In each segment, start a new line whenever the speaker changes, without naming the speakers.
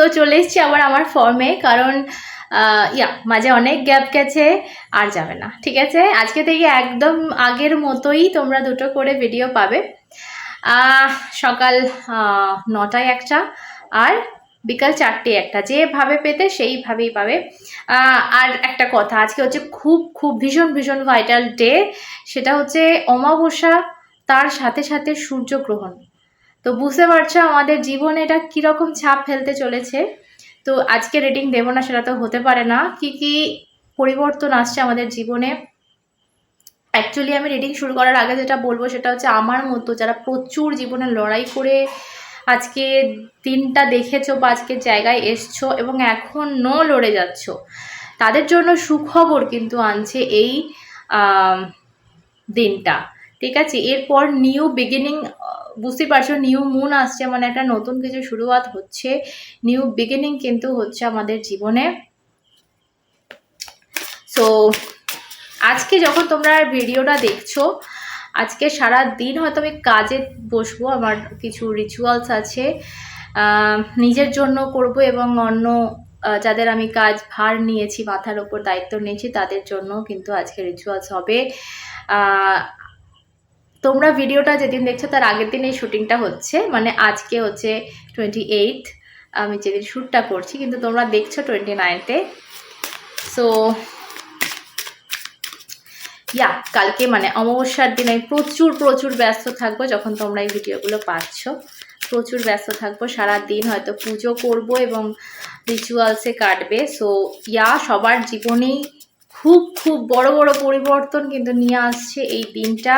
তো চলে এসছি আবার আমার ফর্মে কারণ ইয়া, মাঝে অনেক গ্যাপ গেছে, আর যাবে না, ঠিক আছে? আজকে থেকে একদম আগের মতোই তোমরা দুটো করে ভিডিও পাবে। সকাল নটায় একটা, আর বিকাল চারটে একটা, যেভাবে পেতে সেইভাবেই পাবে। আর একটা কথা, আজকে হচ্ছে খুব খুব ভীষণ ভীষণ ভাইটাল ডে সেটা হচ্ছে অমাবস্যা, তার সাথে সাথে সূর্যগ্রহণ। তো বুঝতে পারছ আমাদের জীবনে এটা কীরকম ছাপ ফেলতে চলেছে। তো আজকে রেটিং দেবো না, সেটা তো হতে পারে না। কি কি পরিবর্তন আসছে আমাদের জীবনে? অ্যাকচুয়ালি আমি রিডিং শুরু করার আগে যেটা বলব, সেটা হচ্ছে আমার মতো যারা প্রচুর জীবনে লড়াই করে আজকে দিনটা দেখেছ বা আজকের জায়গায় এসছো এবং এখনও লড়ে যাচ্ছ, তাদের জন্য সুখবর কিন্তু আনছে এই দিনটা। ঠিক আছে? এরপর নিউ বিগিনিং বুঝতে পারছ নিউ মুন আসছে মানে একটা নতুন কিছু শুরুয়াত হচ্ছে। নিউ বিগিনিং কিন্তু হচ্ছে আমাদের জীবনে। সো আজকে যখন তোমরা ভিডিওটা দেখছ, আজকে সারা দিন হয়তো আমি কাজে বসবো, আমার কিছু রিচুয়ালস আছে নিজের জন্য করব এবং অন্য যাদের আমি কাজ ভার নিয়েছি, মাথার ওপর দায়িত্ব নিয়েছি, তাদের জন্য কিন্তু আজকে রিচুয়ালস হবে। তোমরা ভিডিওটা যেদিন দেখছ তার আগের দিন এই শুটিংটা হচ্ছে মানে আজকে হচ্ছে টোয়েন্টি এইট আমি যেদিন শ্যুটটা করছি, কিন্তু তোমরা দেখছ টোয়েন্টি নাইনতে সো ইয়া, কালকে মানে অমাবস্যার দিন আমি প্রচুর প্রচুর ব্যস্ত থাকব যখন তোমরা এই ভিডিওগুলো পাচ্ছ। প্রচুর ব্যস্ত থাকব সারা দিন হয়তো পুজো করব এবং রিচুয়ালসে কাটবে। সো ইয়া, সবার জীবনেই খুব খুব বড় বড় পরিবর্তন কিন্তু নিয়ে আসছে এই দিনটা।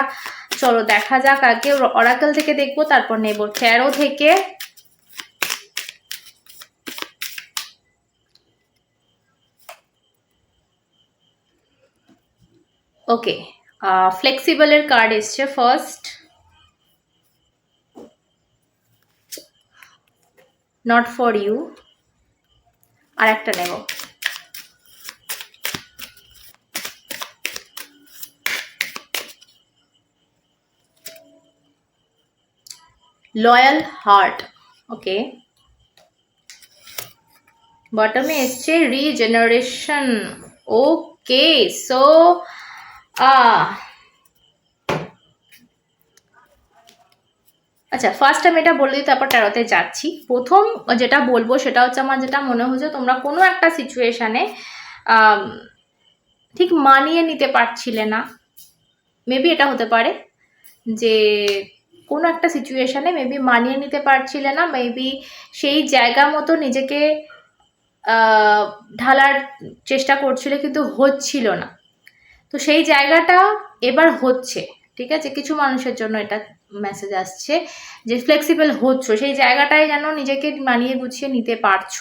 চলো দেখা যাক আগে অরাকেল থেকে দেখব, তারপর নেব। ট্যারো থেকে ওকে ফ্লেক্সিবলের কার্ড এসছে ফার্স্ট নট ফর ইউ আর একটা নেব। Loyal heart, okay. বটমে এসছে রিজেনারেশন, ওকে, সো আচ্ছা ফার্স্ট আমি এটা বলে দিই, তারপর তেরোতে যাচ্ছি। প্রথম যেটা বলব, সেটা হচ্ছে আমার যেটা মনে হচ্ছে তোমরা কোনো একটা সিচুয়েশানে ঠিক মানিয়ে নিতে পারছিলে না। মেবি এটা হতে পারে যে কোনো একটা সিচুয়েশানে মেবি মানিয়ে নিতে পারছিলে না মেবি সেই জায়গা মতো নিজেকে ঢালার চেষ্টা করছিলে কিন্তু হচ্ছিল না। তো সেই জায়গাটা এবার হচ্ছে, ঠিক আছে? কিছু মানুষের জন্য এটা মেসেজ আসছে যে ফ্লেক্সিবল হচ্ছ, সেই জায়গাটায় যেন নিজেকে মানিয়ে গুছিয়ে নিতে পারছ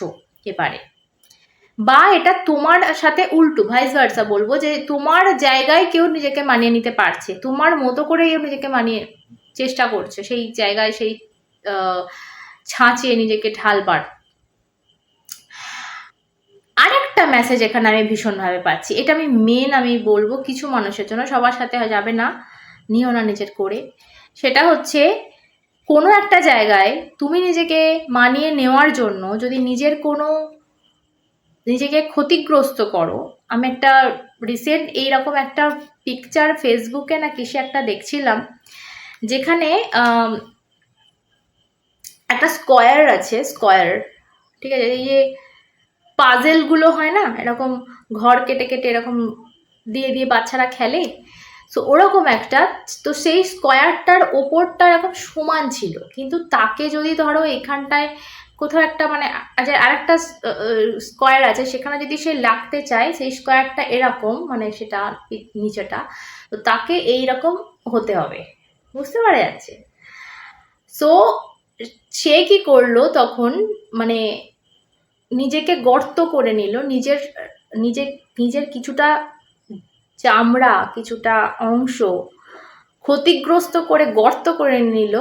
এবারে। বা এটা তোমার সাথে উল্টো ভাইস ভার্সা বলব যে তোমার জায়গায় কেউ নিজেকে মানিয়ে নিতে পারছে, তোমার মতো করে কেউ নিজেকে মানিয়ে চেষ্টা করছে, সেই জায়গায় সেই ছাঁচে নিজেকে ঢালবার। আরেকটা মেসেজ এখানে আমি ভীষণভাবে পাচ্ছি। এটা আমি মেন আমি বলব কিছু মানুষের জন্য, সবার সাথে যাবে না, নিও না নিজের করে। সেটা হচ্ছে, কোনো একটা জায়গায় তুমি নিজেকে মানিয়ে নেওয়ার জন্য যদি নিজের কোনো, নিজেকে ক্ষতিগ্রস্ত করো, আমি একটা রিসেন্ট এইরকম একটা পিকচার ফেসবুকে না কিসে একটা দেখছিলাম যেখানে একটা স্কোয়ার আছে, স্কোয়ার, ঠিক আছে, এই যে পাজেলগুলো হয় না, এরকম ঘর কেটে কেটে এরকম দিয়ে দিয়ে বাচ্চারা খেলে সো ওরকম একটা, তো সেই স্কোয়ারটার ওপরটা এরকম সমান ছিল, কিন্তু তাকে যদি ধরো এখানটায় কোথাও একটা মানে আচ্ছা আরেকটা স্কোয়ার আছে, সেখানে যদি সে লাগতে চায়, সেই স্কোয়ারটা এরকম মানে সেটা, নিচেটা, তো তাকে এই রকম হতে হবে। বুঝতে পারা যাচ্ছে। সো সে কি করল তখন মানে নিজেকে গর্ত করে নিল, নিজের নিজে নিজের কিছুটা চামড়া, কিছুটা অংশ ক্ষতিগ্রস্ত করে গর্ত করে নিল,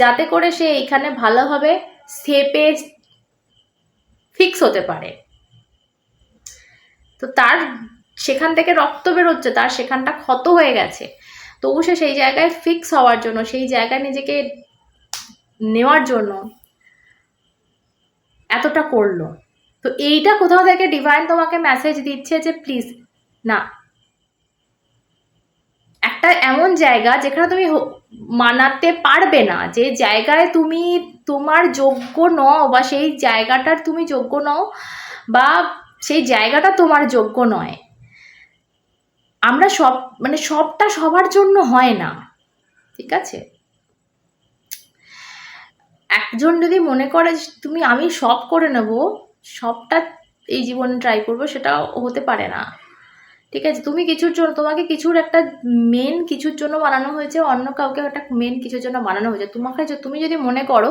যাতে করে সে এখানে ভালোভাবে সেপে ফিক্স হতে পারে। তো তার, সেখান থেকে রক্ত বেরোচ্ছে, তার সেখানটা ক্ষত হয়ে গেছে। তবু সে সেই জায়গায় ফিক্স হওয়ার জন্য, সেই জায়গায় নিজেকে নেওয়ার জন্য এতটা করল। তো এইটা কোথাও থেকে ডিভাইন তোমাকে মেসেজ দিচ্ছে যে প্লিজ না। একটা এমন জায়গা যেখানে তুমি মানাতে পারবে না, যে জায়গায় তুমি তোমার যোগ্য নও বা সেই জায়গাটার তুমি যোগ্য নও বা সেই জায়গাটা তোমার যোগ্য নয়। আমরা সব মানে সবটা সবার জন্য হয় না। ঠিক আছে? একজন যদি মনে করে তুমি, আমি সব করে নেব, সবটা এই জীবনে ট্রাই করব সেটা হতে পারে না। ঠিক আছে? তুমি কিছুর জন্য, তোমাকে কিছুর একটা মেন কিছুর জন্য বানানো হয়েছে, অন্য কাউকে একটা মেন কিছুর জন্য বানানো হয়েছে। তোমাকে তুমি যদি মনে করো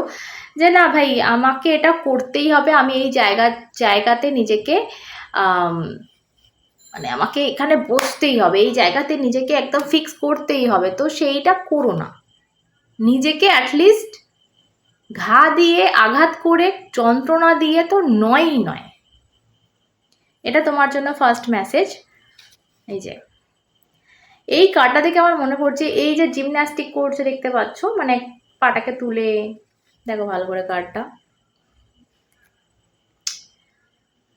যে, না ভাই, আমাকে এটা করতেই হবে, আমি এই জায়গা, জায়গাতে নিজেকে মানে আমাকে এখানে বসতেই হবে, এই জায়গাতে নিজেকে একদম ফিক্স করতেই হবে, তো সেইটা করো না। নিজেকে অ্যাটলিস্ট ঘা দিয়ে, আঘাত করে, যন্ত্রণা দিয়ে তো নয়ই নয়। এটা তোমার জন্য ফার্স্ট মেসেজ এই যে, এই কার্ডটা দেখে আমার মনে পড়ছে, এই যে জিমন্যাস্টিক করছে দেখতে পাচ্ছ মানে পাটাকে তুলে, দেখো ভালো করে কার্ডটা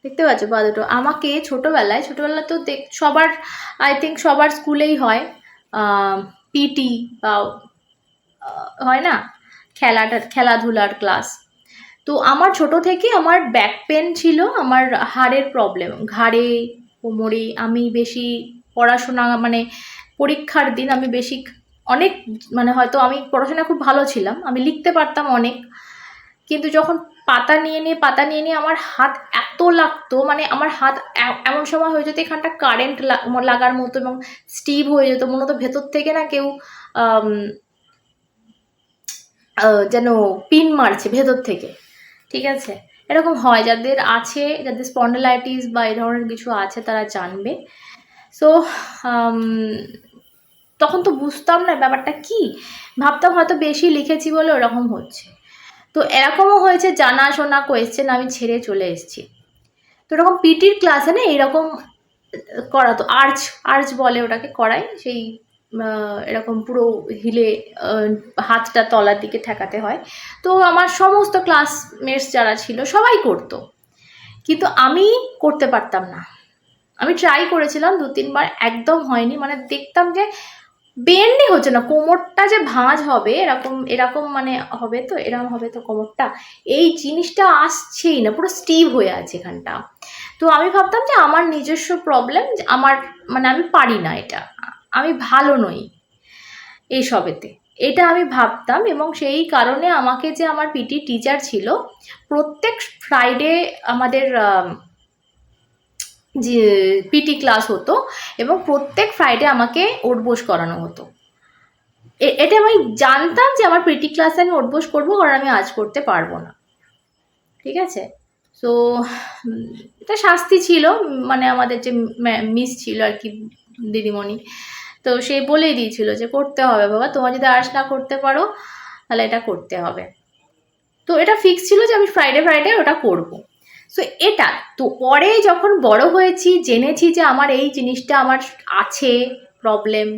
দেখতে পাচ্ছ পা দুটো। আমাকে ছোটোবেলায় ছোটোবেলায় তো দেখ, সবার আই থিঙ্ক সবার স্কুলেই হয় পিটি বা হয় না? খেলাটা, খেলাধুলার ক্লাস তো আমার ছোট থেকে আমার ব্যাক পেন ছিল, আমার হাড়ের প্রবলেম ঘাড়ে, কোমরে আমি বেশি পড়াশোনা মানে পরীক্ষার দিন আমি বেশি অনেক মানে হয়তো আমি পড়াশোনা খুব ভালো ছিলাম, আমি লিখতে পারতাম অনেক। কিন্তু যখন পাতা নিয়ে নিয়ে, পাতা নিয়ে নিয়ে আমার হাত এত লাগতো মানে আমার হাত এমন সময় হয়ে যেত এখানটা কারেন্ট লাগার মতো এবং স্টিভ হয়ে যেত। মনে হতো ভেতর থেকে না কেউ যেন পিন মারছে ভেতর থেকে। ঠিক আছে? এরকম হয়। যাদের আছে, যাদের স্পন্ডলাইটিস বা এই ধরনের কিছু আছে, তারা জানবে। সো তখন তো বুঝতাম না ব্যাপারটা কি। ভাবতাম হয়তো বেশি লিখেছি বলে ওরকম হচ্ছে। তো এরকমও হয়েছে জানা জানাশোনা কোয়েশ্চেন আমি ছেড়ে চলে এসেছি। তো এরকম পিটির ক্লাসে না এরকম করাতো আর্চ আর্চ বলে ওটাকে করায়, সেই এরকম পুরো হিলে হাতটা তলার দিকে ঠেকাতে হয়। তো আমার সমস্ত ক্লাসমেটস যারা ছিল সবাই করতো। কিন্তু আমি করতে পারতাম না। আমি ট্রাই করেছিলাম দু তিনবার একদম হয়নি। মানে দেখতাম যে বেন্ডই হচ্ছে না কোমরটা যে ভাঁজ হবে এরকম এরকম মানে হবে তো এরকম হবে তো কোমরটা এই জিনিসটা আসছেই না পুরো স্টিভ হয়ে আছে এখানটা। তো আমি ভাবতাম যে আমার নিজস্ব প্রবলেম আমার মানে আমি পারি না এটা আমি ভালো নই এই সবেতে। এটা আমি ভাবতাম এবং সেই কারণে আমাকে যে আমার পিটি টিচার ছিল প্রত্যেক ফ্রাইডে আমাদের আম, যে পিটি ক্লাস হতো এবং প্রত্যেক ফ্রাইডে আমাকে ওঠবোস করানো হতো। এটা আমি জানতাম যে আমার পিটি ক্লাসে আমি ওঠবোস করব, কারণ আমি আজ করতে পারব না। ঠিক আছে? তো এটা শাস্তি ছিল মানে আমাদের যে মিস ছিল আর কি দিদিমণি, তো সে বলেই দিয়েছিল যে করতে হবে বাবা, তোমার যদি আর্টস না করতে পারো, তাহলে এটা করতে হবে। তো এটা ফিক্স ছিল যে আমি ফ্রাইডে ফ্রাইডে ওটা করব। সো এটা তো পরে যখন বড় হয়েছি, জেনেছি যে আমার এই জিনিসটা আমার আছে প্রবলেম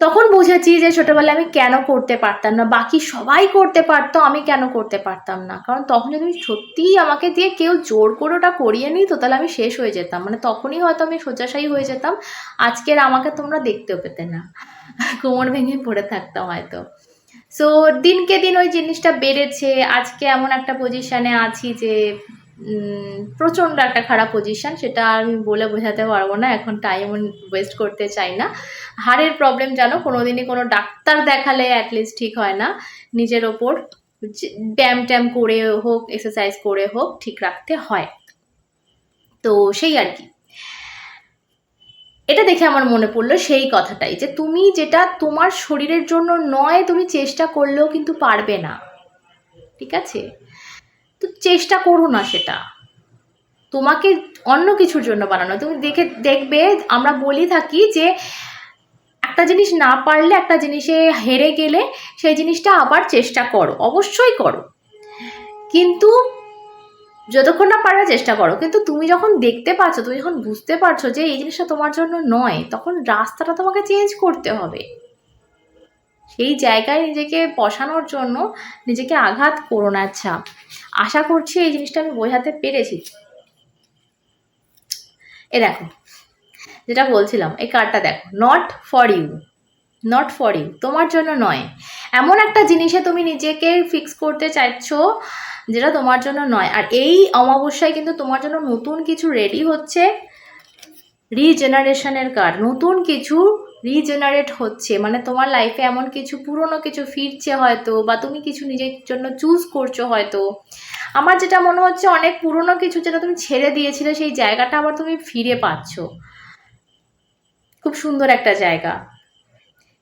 তখন বুঝেছি যে ছোটবেলায় আমি কেন করতে পারতাম না। বাকি সবাই করতে পারতো, আমি কেন করতে পারতাম না? কারণ তখন যদি সত্যিই আমাকে দিয়ে কেউ জোর করে ওটা করিয়ে নিত, তাহলে আমি শেষ হয়ে যেতাম। মানে তখনই হয়তো আমি শয্যাশায়ী হয়ে যেতাম, আজকের আমাকে তোমরা দেখতেও পেতে না। কোমর ভেঙে পড়ে থাকতাম হয়তো। সো দিনকে দিন ওই জিনিসটা বেড়েছে। আজকে এমন একটা পজিশানে আছি যে প্রচণ্ড একটা খারাপ পজিশন সেটা আমি বলে বোঝাতে পারব না, এখন টাইম ওয়েস্ট করতে চাই না। হাড়ের প্রবলেম জানো, কোনোদিনই কোনো ডাক্তার দেখালে অ্যাটলিস্ট ঠিক হয় না। নিজের ওপর ব্যায়াম ট্যাম করে হোক এক্সারসাইজ করে হোক, ঠিক রাখতে হয়। তো সেই আর কি। এটা দেখে আমার মনে পড়ল সেই কথাটাই, যে তুমি যেটা তোমার শরীরের জন্য নয়, তুমি চেষ্টা করলেও কিন্তু পারবে না। ঠিক আছে? তো চেষ্টা করো না সেটা। তোমাকে অন্য কিছুর জন্য বানানো তুমি দেখে, দেখবে, আমরা বলি থাকি যে একটা জিনিস না পারলে একটা জিনিসে হেরে গেলে সেই জিনিসটা আবার চেষ্টা করো। অবশ্যই করো। কিন্তু যতক্ষণ না পারার চেষ্টা করো, কিন্তু তুমি যখন দেখতে পাচ্ছ, তুমি যখন বুঝতে পারছ যে এই জিনিসটা তোমার জন্য নয়, তখন রাস্তাটা তোমাকে চেঞ্জ করতে হবে। সেই জায়গায় নিজেকে বসানোর জন্য নিজেকে আঘাত করো না। আচ্ছা আশা করছি এই জিনিসটা আমি বোঝাতে পেরেছি। এ দেখো, যেটা বলছিলাম, এই কার্ডটা দেখো not for you not for you তোমার জন্য নয়। এমন একটা জিনিসে তুমি নিজেকে ফিক্স করতে চাইছো যেটা তোমার জন্য নয়। আর এই অমাবস্যায় কিন্তু তোমার জন্য নতুন কিছু রেডি হচ্ছে রিজেনারেশনের কার্ড নতুন কিছু রিজেনারেট হচ্ছে মানে তোমার লাইফে এমন কিছু পুরনো কিছু ফিরছে হয়তো, বা তুমি কিছু নিজের জন্য চুজ করছ হয়তো। আমার যেটা মনে হচ্ছে, অনেক পুরনো কিছু যেটা তুমি ছেড়ে দিয়েছিলে, সেই জায়গাটা আবার তুমি ফিরে পাচ্ছ। খুব সুন্দর একটা জায়গা।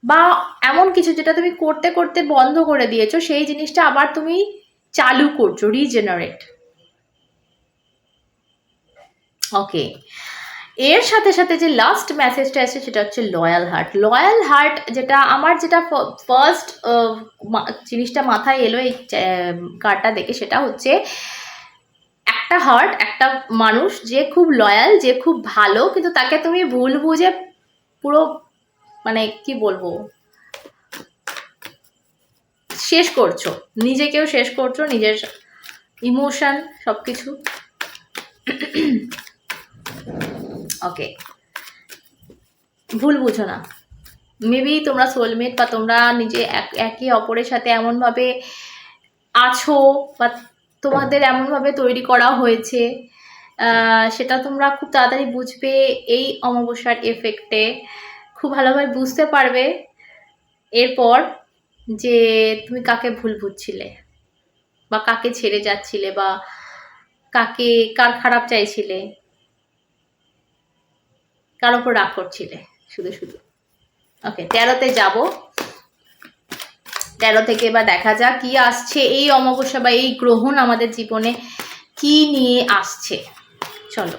বা এমন কিছু যেটা তুমি করতে করতে বন্ধ করে দিয়েছ, সেই জিনিসটা আবার তুমি চালু করছ রিজেনারেট ওকে এর সাথে সাথে যে লাস্ট মেসেজটা এসেছে সেটা হচ্ছে লয়াল হার্ট লয়াল হার্ট যেটা আমার যেটা ফার্স্ট জিনিসটা মাথায় এলো এই কার্ডটা দেখে সেটা হচ্ছে একটা হার্ট একটা মানুষ যে খুব লয়াল যে খুব ভালো, কিন্তু তাকে তুমি ভুল বুঝে পুরো মানে কি বলব? শেষ করছ। নিজেকেও শেষ করছ, নিজের ইমোশন সব কিছু ওকে ভুল বুঝো না। মেবি তোমরা সোলমেট বা তোমরা নিজে এক- অপরের সাথে এমনভাবে আছো বা তোমাদের এমনভাবে তৈরি করা হয়েছে সেটা তোমরা খুব তাড়াতাড়ি বুঝবে এই অমাবস্যার এফেক্টে খুব ভালোভাবে বুঝতে পারবে এরপর যে তুমি কাকে ভুল বুঝছিলে বা কাকে ছেড়ে যাচ্ছিলে বা কাকে, কার খারাপ চাইছিলে। কার ওপর রাগ করছিলে? শুধু শুধু। ওকে তেরোতে যাব। তেরো থেকে এবার দেখা যাক কি আসছে। এই অমাবস্যা বা এই গ্রহণ আমাদের জীবনে কি নিয়ে আসছে? চলো।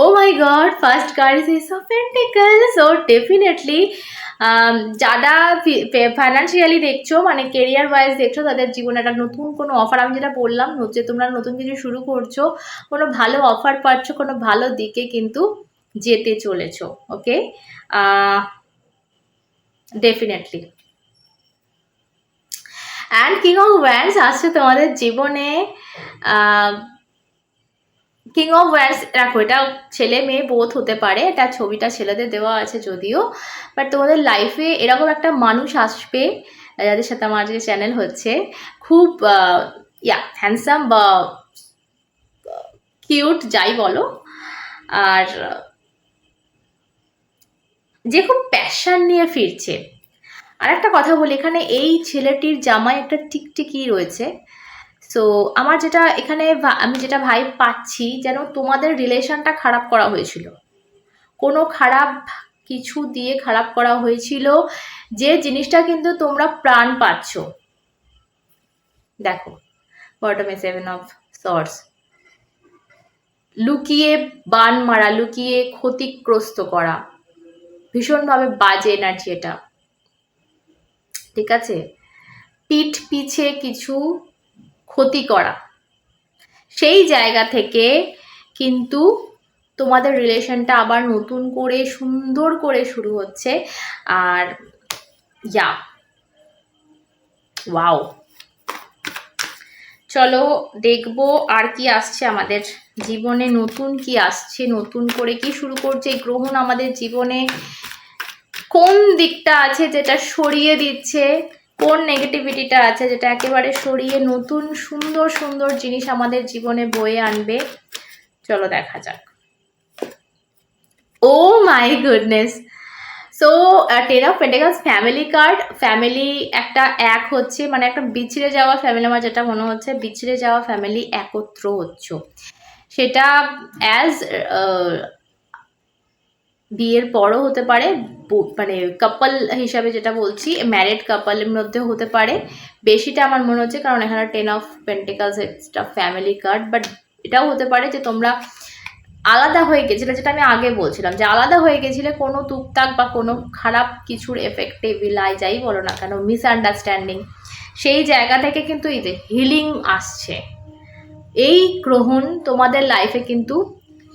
ও my god first card is ace of pentacle so definitely যারা ফাইন্যান্সিয়ালি দেখছ মানে কেরিয়ার ওয়াইজ দেখছ, তাদের জীবনে একটা নতুন কোনো অফার আমি যেটা বললাম যে তোমরা নতুন কিছু শুরু করছ, কোনো ভালো অফার পাচ্ছ, কোনো ভালো দিকে কিন্তু যেতে চলেছো okay definitely and king of wands আসছে তোমাদের জীবনে কিং অফ ওয়ার্স রাখো এটা ছেলে মেয়ে বোধ হতে পারে। এটা ছবিটা ছেলেদের দেওয়া আছে যদিও। বাট তোমাদের লাইফে এরকম একটা মানুষ আসবে, যাদের সাথে আমার আজকে চ্যানেল হচ্ছে। খুব ইয়া হ্যান্ডসাম বা কিউট যাই বলো। আর, যে খুব প্যাশন নিয়ে ফিরছে। আর একটা কথা বলি, এখানে এই ছেলেটির জামায় একটা টিকটিকি রয়েছে। সো আমার যেটা এখানে আমি যেটা ভাই পাচ্ছি যেন তোমাদের রিলেশনটা খারাপ করা হয়েছিল। কোনো খারাপ কিছু দিয়ে খারাপ করা হয়েছিল, যে জিনিসটা কিন্তু তোমরা প্রাণ পাচ্ছ। দেখো বটমে সেভেন অফ সর্স লুকিয়ে বান মারা, লুকিয়ে ক্ষতিগ্রস্ত করা। ভীষণভাবে বাজে এনার্জি এটা। ঠিক আছে? পিঠ পিছে কিছু ক্ষতি করা। সেই জায়গা থেকে কিন্তু তোমাদের রিলেশনটা আবার নতুন করে, সুন্দর করে শুরু হচ্ছে। আর ইয়া, ওয়াও। চলো দেখব আর কি আসছে আমাদের জীবনে, নতুন কি আসছে, নতুন করে কি শুরু করছে। গ্রহণ আমাদের জীবনে কোন দিকটা আছে যেটা সরিয়ে দিচ্ছে? কোন নেগেটিভিটিটা আছে যেটা একেবারে সরিয়ে নতুন, সুন্দর সুন্দর জিনিস আমাদের জীবনে বয়ে আনবে? চলো দেখা যাক। ও my goodness. So ten of pentacles family card family একটা এক হচ্ছে মানে একটা বিছড়ে যাওয়া ফ্যামিলি আমার যেটা মনে হচ্ছে বিছড়ে যাওয়া ফ্যামিলি একত্র হচ্ছ। সেটা অ্যাজ বিয়ের পরও হতে পারে মানে কাপল হিসাবে যেটা বলছি ম্যারিড কাপলের মধ্যেও হতে পারে। বেশিটা আমার মনে হচ্ছে কারণ এখানে টেন অফ পেন্টিকালস একটা ফ্যামিলি কার্ড বাট এটাও হতে পারে যে তোমরা আলাদা হয়ে গেছিলে যেটা আমি আগে বলছিলাম, যে আলাদা হয়ে গেছিলে কোনো টুকটাক বা কোনো খারাপ কিছুর এফেক্টে বিলাই যাই বলো না কেন মিসআন্ডারস্ট্যান্ডিং সেই জায়গা থেকে কিন্তু এই যে হিলিং আসছে। এই গ্রহণ তোমাদের লাইফে কিন্তু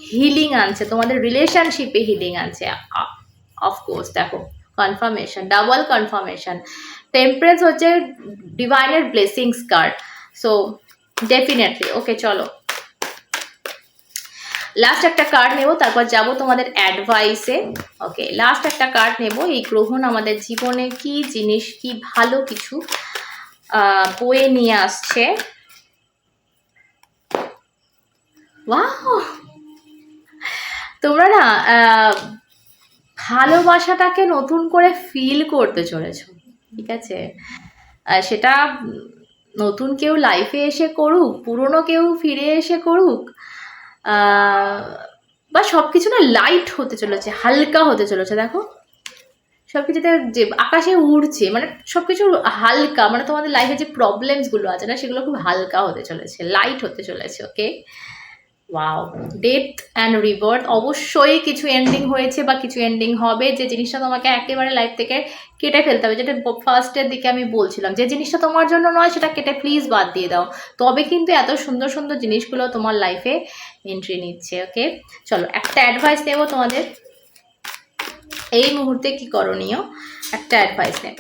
হিলিং আনছে, তোমাদের রিলেশনশিপে হিলিং আনছে। অফকোর্স দেখো কনফার্মেশন ডাবল কনফার্মেশন টেম্পারেন্স হচ্ছে ডিভাইনের blessings card so definitely okay চলো। লাস্ট একটা কার্ড নেব, তারপর যাব তোমাদের অ্যাডভাইসে ওকে লাস্ট একটা কার্ড নেব, এই গ্রহণ আমাদের জীবনে কি জিনিস, কি ভালো কিছু বয়ে নিয়ে আসছে। ওয়াও তোমরা না ভালোবাসাটাকে নতুন করে ফিল করতে চলেছো, ঠিক আছে? সেটা নতুন কেউ লাইফে এসে করুক, পুরনো কেউ ফিরে এসে করুক বা সব কিছু না লাইট হতে চলেছে, হালকা হতে চলেছে, দেখো? সব কিছুতে যে আকাশে উড়ছে মানে সব কিছু হালকা মানে তোমাদের লাইফে যে প্রবলেমসগুলো আছে না, সেগুলো খুব হালকা হতে চলেছে লাইট হতে চলেছে okay wow death and rebirth অবশ্যই কিছু এন্ডিং হয়েছে বা কিছু এন্ডিং হবে, যে জিনিসটা তোমাকে একেবারে লাইফ থেকে কেটে ফেলতে হবে। যেটা ফার্স্টের দিকে আমি বলছিলাম, যে জিনিসটা তোমার জন্য নয়, সেটা কেটে প্লিজ বাদ দিয়ে দাও। তবে কিন্তু এত সুন্দর সুন্দর জিনিসগুলো তোমার লাইফে এন্ট্রি নিচ্ছে ওকে চলো, একটা অ্যাডভাইস দেবো তোমাদের। এই মুহূর্তে কি করণীয়? একটা অ্যাডভাইস নেব।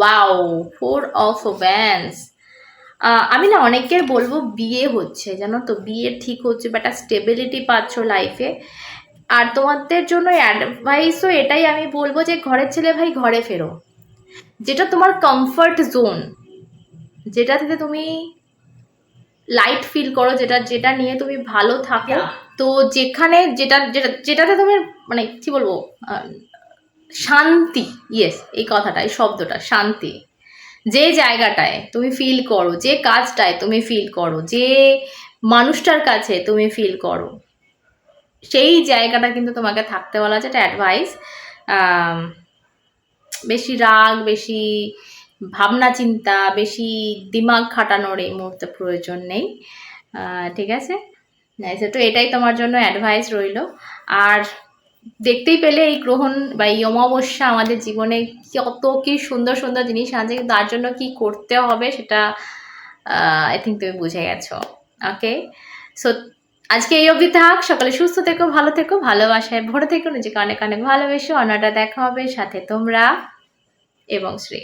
ওয়াও ফোর অফ ব্যান্স আমি না অনেকের বলব বিয়ে হচ্ছে জানো তো? বিয়ে ঠিক হচ্ছে বা একটা স্টেবিলিটি পাচ্ছ লাইফে আর তোমাদের জন্য অ্যাডভাইসও এটাই আমি বলব যে ঘরের ছেলে ভাই ঘরে ফেরো। যেটা তোমার কমফর্ট জোন যেটা থেকে তুমি লাইট ফিল করো যেটা যেটা নিয়ে তুমি ভালো থাকো। তো যেখানে যেটা যেটা যেটাতে তুমি মানে কি বলব শান্তি ইয়েস এই কথাটা এই শব্দটা শান্তি। যে জায়গাটায় তুমি ফিল করো যে কাজটায় তুমি ফিল করো যে মানুষটার কাছে তুমি ফিল করো সেই জায়গাটা কিন্তু তোমাকে থাকতে বলা আছে এটা অ্যাডভাইস বেশি রাগ বেশি ভাবনা চিন্তা বেশি দিমাগ খাটানোর এই মুহূর্তে প্রয়োজন নেই। ঠিক আছে? আচ্ছা, তো এটাই তোমার জন্য অ্যাডভাইস রইল। আর দেখতেই পেলে এই গ্রহণ বা এই অমাবস্যা আমাদের জীবনে কত কি সুন্দর সুন্দর জিনিস আছে তার জন্য কি করতে হবে সেটা আই থিঙ্ক তুমি বুঝে গেছো। ওকে সো আজকে এই অবধি থাক। সকালে সুস্থ থেকো, ভালো থেকো, ভালোবাসায় ভরে থেকো, নিজেকে অনেক অনেক ভালোবেসো। অন্যটা দেখা হবে সাথে তোমরা এবং শ্রী।